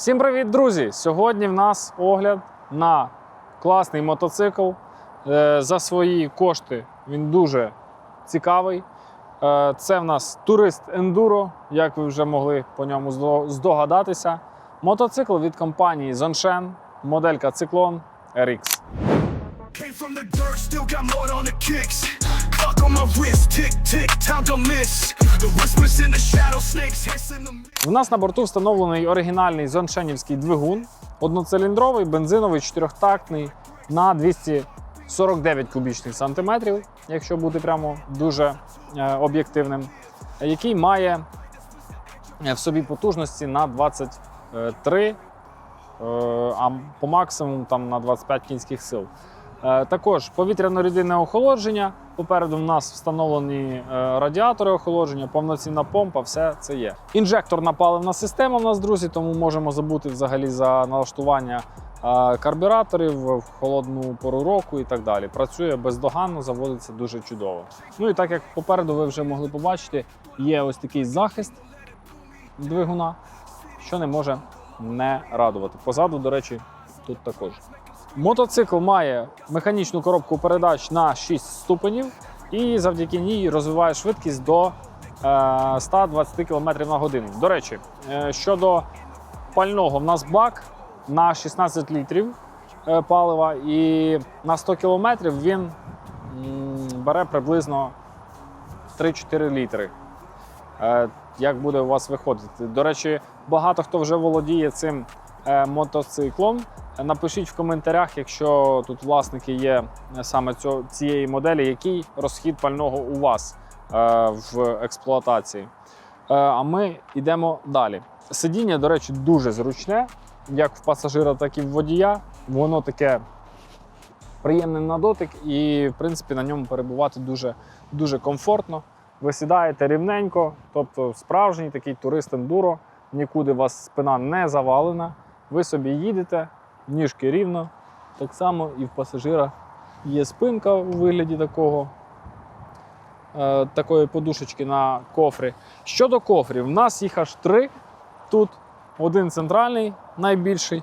Всім привіт, друзі! Сьогодні в нас огляд на класний мотоцикл. Е, За свої кошти він дуже цікавий. Е, Це в нас турист Enduro, як ви вже могли по ньому здогадатися. Мотоцикл від компанії Zonshen, моделька Циклон RX. Came У нас на борту встановлений оригінальний зоншенівський двигун, одноциліндровий, бензиновий, чотирьохтактний на 249 кубічних сантиметрів, якщо бути прямо дуже е, об'єктивним, який має е, в собі потужності на 23, е, а по максимуму там на 25 кінських сил. Е, Також повітряно-рідинне охолодження. Попереду в нас встановлені е, радіатори охолодження, повноцінна помпа, все це є. Інжекторна паливна система в нас, друзі, тому можемо забути взагалі за налаштування е, карбюраторів в холодну пору року і так далі. Працює бездоганно, заводиться дуже чудово. Ну і так як попереду ви вже могли побачити, є ось такий захист двигуна, що не може не радувати. Позаду, до речі, тут також. Мотоцикл має механічну коробку передач на 6 ступенів і завдяки ній розвиває швидкість до е, 120 км на годину. До речі, е, щодо пального, в нас бак на 16 літрів е, палива, і на 100 км він бере приблизно 3-4 літри. Е, Як буде у вас виходити? До речі, багато хто вже володіє цим е, мотоциклом. Напишіть в коментарях, якщо тут власники є саме цього, цієї моделі, який розхід пального у вас е, в експлуатації. Е, а ми йдемо далі. Сидіння, до речі, дуже зручне, як в пасажира, так і в водія. Воно таке приємне на дотик, і в принципі на ньому перебувати дуже, дуже комфортно. Ви сідаєте рівненько, тобто справжній такий турист ендуро, нікуди у вас спина не завалена. Ви собі їдете, ніжки рівно. Так само і в пасажира є спинка у вигляді такого, е, такої подушечки на кофрі. Щодо кофрів, в нас їх аж три. Тут один центральний, найбільший,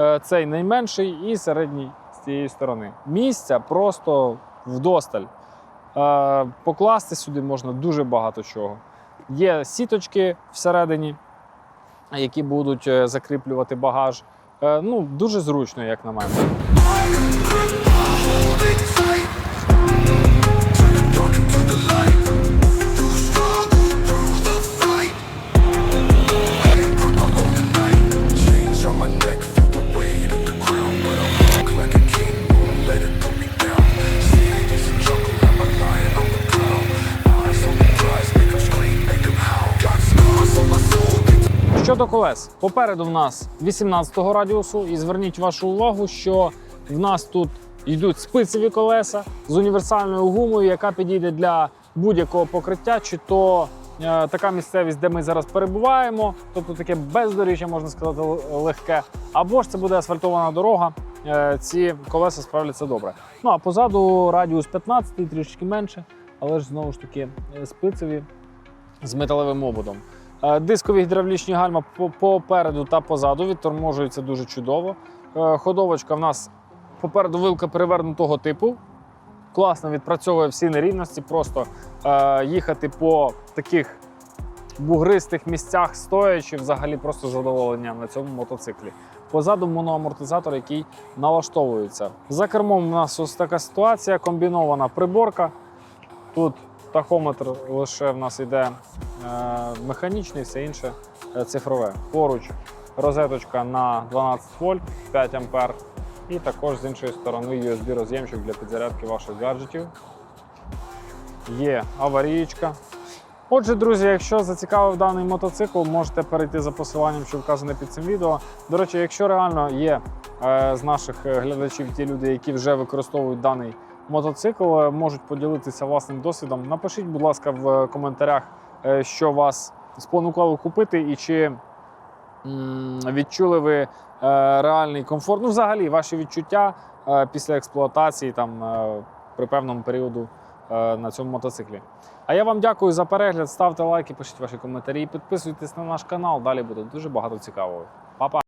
е, цей найменший і середній з цієї сторони. Місця просто вдосталь. Е, Покласти сюди можна дуже багато чого. Є сіточки всередині, які будуть е, закріплювати багаж. Е, Ну, дуже зручно, як на мене. Щодо колес, попереду в нас 18-го радіусу, і зверніть вашу увагу, що в нас тут йдуть спицеві колеса з універсальною гумою, яка підійде для будь-якого покриття, чи то е, така місцевість, де ми зараз перебуваємо, тобто таке бездоріжжя, можна сказати, легке, або ж це буде асфальтована дорога. е, Ці колеса справляться добре. Ну а позаду радіус 15, трішки менше, але ж знову ж таки е, спицеві з металевим ободом. Е, Дискові гідравлічні гальма попереду та позаду відторможуються дуже чудово. Е, Ходовочка в нас попереду вилка перевернутого типу. Класно відпрацьовує всі нерівності. Просто е, їхати по таких бугристих місцях стоячи, взагалі просто задоволення на цьому мотоциклі. Позаду моноамортизатор, який налаштовується. За кермом у нас ось така ситуація, комбінована приборка. Тут тахометр лише в нас йде механічний, все інше е, цифрове. Поруч розеточка на 12 вольт, 5 ампер. І також з іншої сторони USB роз'ємчик для підзарядки ваших гаджетів. Є аварієчка. Отже, друзі, якщо зацікавив даний мотоцикл, можете перейти за посиланням, що вказане під цим відео. До речі, якщо реально є е, з наших е, глядачів ті люди, які вже використовують даний мотоцикл, е, можуть поділитися власним досвідом. Напишіть, будь ласка, в коментарях, е, що вас спонукало купити і чи відчули ви е, реальний комфорт. Ну, взагалі, ваші відчуття е, після експлуатації там, е, при певному періоду е, на цьому мотоциклі. А я вам дякую за перегляд. Ставте лайки, пишіть ваші коментарі підписуйтесь на наш канал. Далі буде дуже багато цікавого. Па-па!